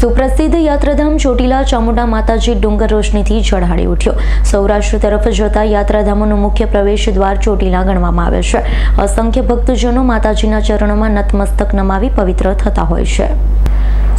સુપ્રસિદ્ધ યાત્રાધામ ચોટીલા ચામુંડા માતાજી ડુંગર રોશનીથી ઝળહાળી ઉઠ્યો. સૌરાષ્ટ્ર તરફ જતા યાત્રાધામોનું મુખ્ય પ્રવેશ દ્વાર ચોટીલા ગણવામાં આવે છે. અસંખ્ય ભક્તજનો માતાજીના ચરણોમાં નતમસ્તક નમાવી પવિત્ર થતા હોય છે.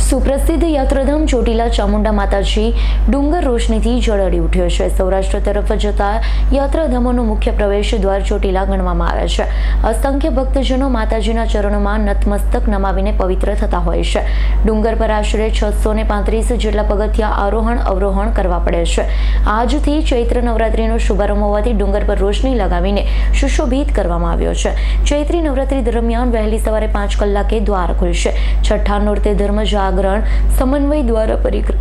સુપ્રસિદ્ધ યાત્રાધામ ચોટીલા ચામુંડા માતાજી ડુંગર રોશનીથી જળડી ઉઠ્યો છે. સૌરાષ્ટ્ર તરફ જતા યાત્રાધામોનો મુખ્ય પ્રવેશ દ્વાર ચોટીલા ગણવામાં આવે છે. અસંખ્ય ભક્તજનો માતાજીના ચરણોમાં નતમસ્તક નમાવીને પવિત્ર થતા હોય છે. ડુંગર પર આશરે છસો ને પાંત્રીસ જેટલા પગથિયા આરોહણ અવરોહણ કરવા પડે છે. આજથી ચૈત્ર નવરાત્રીનો શુભારંભ હોવાથી ડુંગર પર રોશની લગાવીને સુશોભિત કરવામાં આવ્યો છે. ચૈત્રી નવરાત્રી દરમિયાન વહેલી સવારે પાંચ કલાકે દ્વાર ખુલશે. છઠ્ઠા નોરતે ધર્મ જાગરણ સમન્વય દ્વારા પરિક્રમ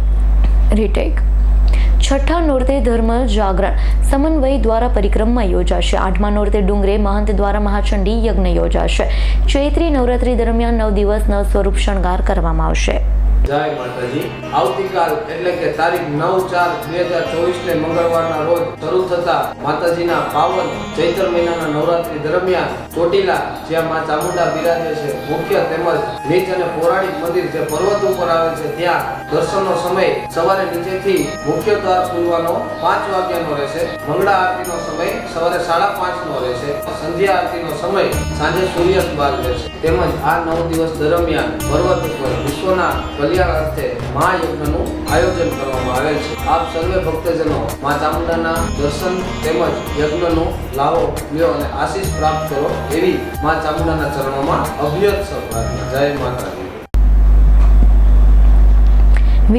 છઠ્ઠા નોરતે ધર્મ જાગરણ સમન્વય દ્વારા પરિક્રમા યોજાશે. આઠમા નોરતે ડુંગરે મહંત દ્વારા મહાચંડી યજ્ઞ યોજાશે. ચૈત્રી નવરાત્રી દરમિયાન નવ દિવસ નવ સ્વરૂપ શણગાર કરવામાં આવશે. જય માતાજી. આવતીકાલ એટલે કે તારીખ નવ ચાર બે હજાર ચોવીસ ને મંગળવારના રોજ શરૂ થતા માતાજીના પાવન ચૈત્ર મહિનાના નવરાત્રી દરમિયાન ચોટીલા, જ્યાં માં ચામુંડા બિરાજે છે, મુખ્ય તેમજ નીચ અને પૌરાણિક મંદિર જે પર્વત ઉપર આવે છે, ત્યાં દર્શનનો સમય સવારે નીચેથી મુખ્ય દ્વાર ખુલવાનો પાંચ વાગ્યાનો રહેશે મંગળા આરતીનો સમય સવારે સાડા પાંચનો રહેશે સંધ્યા આરતીનો સમય સાંજે સૂર્યાસ્ત બાદ રહેશે તેમજ આ નવ દિવસ દરમિયાન પર્વત ઉપર વિશ્વના કલ્યાણ અર્થે મહાયજ્ઞનું આયોજન કરવામાં આવેલ છે. આપ સર્વે ભક્તજનો મા ચામુંડાના દર્શન તેમજ યજ્ઞનો લાવો લ્યો અને આશીષ પ્રાપ્ત કરો એવી મા ચામુંડાના ચરણોમાં અભ્યત પ્રાર્થના જય માતાજી.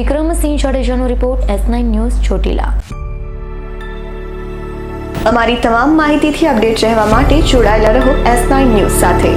Vikramsinh જાડેજાનો report S nine news Chotila. અમારી તમામ માહિતીથી અપડેટ રહેવા માટે જોડાયેલા રહો એસ નાઇન ન્યૂઝ સાથે.